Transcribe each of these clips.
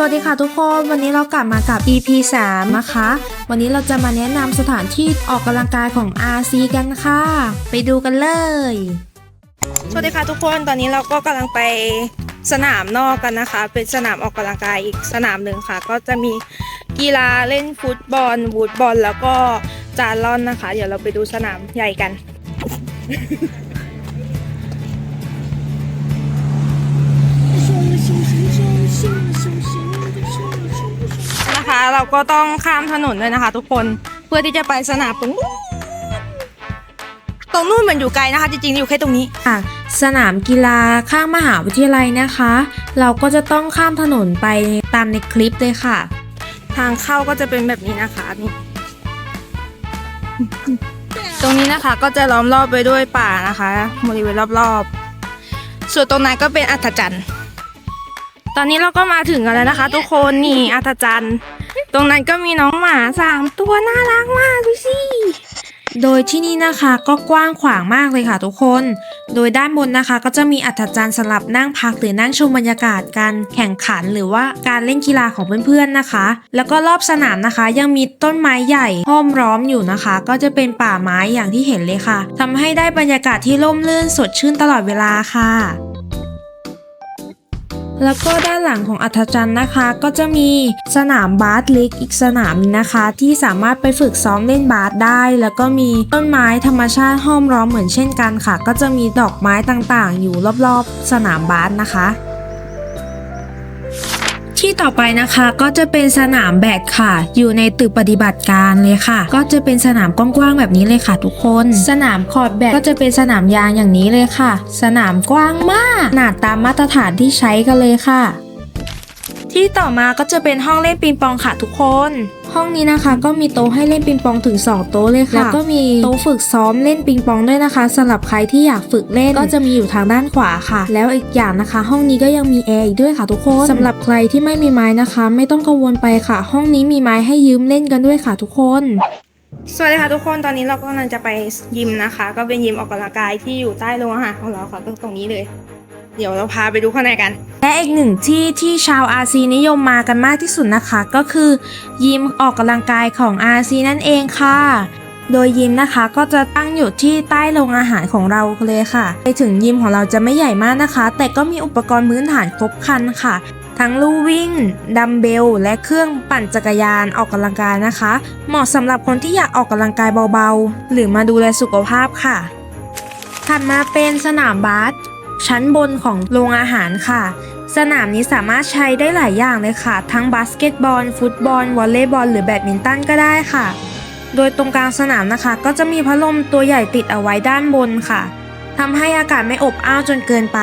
สวัสดีค่ะทุกคนวันนี้เรากลับมากับ EP 3 นะคะ วันนี้เราจะมาแนะนำสถานที่ออกกำลังกายของ RC กันค่ะ ไปดูกันเลย สวัสดีค่ะทุกคนตอนนี้เราก็กำลังไปสนามนอกกันนะคะ เป็นสนามออกกำลังกายอีกสนามหนึ่งค่ะ ก็จะมีกีฬาเล่นฟุตบอลวูดบอล แล้วก็จานล่อนนะคะ เดี๋ยวเราไปดูสนามใหญ่กัน เราก็ต้องข้ามถนนด้วยนะคะ ทุกคนเพื่อที่จะไปสนามตรงนู้นตรงนู้นเหมือนอยู่ไกลนะคะ จริงๆอยู่แค่ตรงนี้ค่ะสนามกีฬาข้างมหาวิทยาลัยนะคะ เราก็จะต้องข้ามถนนไปตามในคลิปเลยค่ะ ทางเข้าก็จะเป็นแบบนี้นะคะนี่ตรงนี้นะคะก็จะล้อมรอบไปด้วยป่านะคะบริเวณรอบๆ ส่วนตรงนั้นก็เป็นอัศจรรย์ ตอนนี้เราก็มาถึงกันแล้วนะคะ ทุกคนนี่อัศจรรย์ตรงนั้นก็มีน้องหมาสามตัวน่ารักมากดูสิโดยที่นี่นะคะก็กว้างขวางมากเลยค่ะทุกคน โดยด้านบนนะคะ ก็จะมีอัศจรรย์สำหรับนั่งพักหรือนั่งชมบรรยากาศการแข่งขันหรือว่าการเล่นกีฬาของเพื่อนๆนะคะ แล้วก็รอบสนามนะคะ ยังมีต้นไม้ใหญ่ห้อมร้อมอยู่นะคะ ก็จะเป็นป่าไม้อย่างที่เห็นเลยค่ะทำให้ได้บรรยากาศที่ร่มรื่นสดชื่นตลอดเวลาค่ะ แล้วก็ด้านหลังของอัธจันทร์นะคะ ก็จะมีสนามบาสเล็กอีกสนามหนึงนะคะ ที่สามารถไปฝึกซ้อมเล่นบาสได้ แล้วก็มีต้นไม้ธรรมชาติห้อมล้อมเหมือนเช่นกันค่ะ ก็จะมีดอกไม้ต่างๆ อยู่รอบๆ สนามบาสนะคะ ที่ต่อไปนะคะก็จะเป็นสนามแบดค่ะ อยู่ในตึกปฏิบัติการเลยค่ะ ก็จะเป็นสนามกว้างๆแบบนี้เลยค่ะ ทุกคน สนามคอร์ดแบดก็จะเป็นสนามยางอย่างนี้เลยค่ะ สนามกว้างมากขนาดตามมาตรฐานที่ใช้กันเลยค่ะ ที่ต่อมาก็จะเป็นห้องเล่นปิงปองค่ะทุกคน ห้องนี้นะคะก็มีโต๊ะให้เล่นปิงปองถึง 2 โต๊ะเลยค่ะแล้วก็มีโต๊ะฝึกซ้อมเล่นปิงปองด้วยนะคะสำหรับใครที่อยากฝึกเล่นก็จะมีอยู่ทางด้านขวาค่ะ แล้วอีกอย่างนะคะ ห้องนี้ก็ยังมีแอร์อีกด้วยค่ะทุกคนสำหรับใครที่ไม่มีไม้นะคะ ไม่ต้องกังวลไปค่ะ ห้องนี้มีไม้ให้ยืมเล่นกันด้วยค่ะทุกคนสวัสดีค่ะทุกคน ตอนนี้เราก็กำลังจะไปยิมนะคะ ก็เป็นยิมออกกำลังกายที่อยู่ใต้โรงอาหารของเราค่ะตรงนี้เลย เดี๋ยวเราพาไปดูข้างในกัน และอีกหนึ่งที่ที่ชาว RC นิยมมากันมากที่สุดนะคะ ก็คือ ยิมออกกำลังกายของ RC นั่นเองค่ะ โดยยิมนะคะก็จะตั้งอยู่ที่ใต้โรงอาหารของเราเลยค่ะ ไปถึงยิมของเราจะไม่ใหญ่มากนะคะ แต่ก็มีอุปกรณ์พื้นฐานครบครันค่ะ ทั้งลู่วิ่ง ดัมเบล และเครื่องปั่นจักรยานออกกำลังกายนะคะ เหมาะสำหรับคนที่อยากออกกำลังกายเบาๆ หรือมาดูแลสุขภาพค่ะถัดมาเป็นสนามบาส ชั้นบนของโรงอาหารค่ะ สนามนี้สามารถใช้ได้หลายอย่างเลยค่ะ ทั้งบาสเกตบอล ฟุตบอล วอลเลย์บอล หรือแบดมินตันก็ได้ค่ะ โดยตรงกลางสนามนะคะ ก็จะมีพัดลมตัวใหญ่ติดเอาไว้ด้านบนค่ะทำให้อากาศไม่อบอ้าวจนเกินไป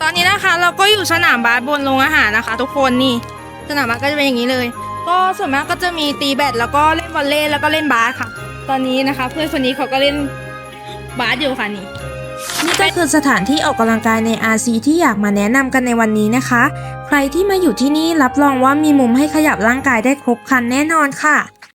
ตอนนี้นะคะเราก็อยู่สนามบาสบนโรงอาหารนะคะ ทุกคนนี่ สนามบาสก็จะเป็นอย่างนี้เลย ก็ส่วนมากก็จะมีตีแบดแล้วก็เล่นวอลเลย์แล้วก็เล่นบาสค่ะ ตอนนี้นะคะ เพื่อนคนนี้เขาก็เล่นบาสอยู่ค่ะนี่นี่ก็คือสถานที่ออกกำลังกายใน RC ที่อยากมาแนะนำกันในวันนี้นะคะ ใครที่มาอยู่ที่นี่รับรองว่ามีมุมให้ขยับร่างกายได้ครบครันแน่นอนค่ะ